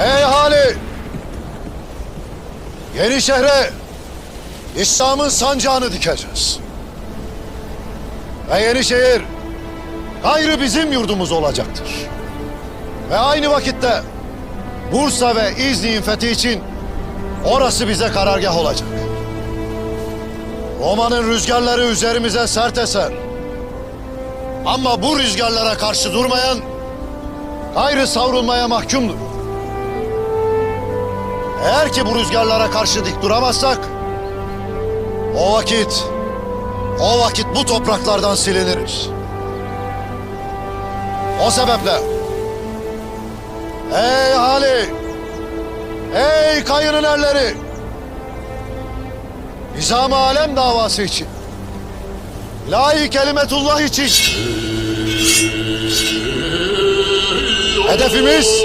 Ey ahali! Yeni şehre İslam'ın sancağını dikeceğiz. Ve yeni şehir gayrı bizim yurdumuz olacaktır. Ve aynı vakitte Bursa ve İznik'in fethi için orası bize karargah olacak. Roma'nın rüzgarları üzerimize sert eser. Ama bu rüzgarlara karşı durmayan gayrı savrulmaya mahkumdur. Eğer ki bu rüzgarlara karşı dik duramazsak o vakit o vakit bu topraklardan siliniriz. O sebeple ey ahali ey kayının erleri nizam alem davası için ilahi kelimetullah için hedefimiz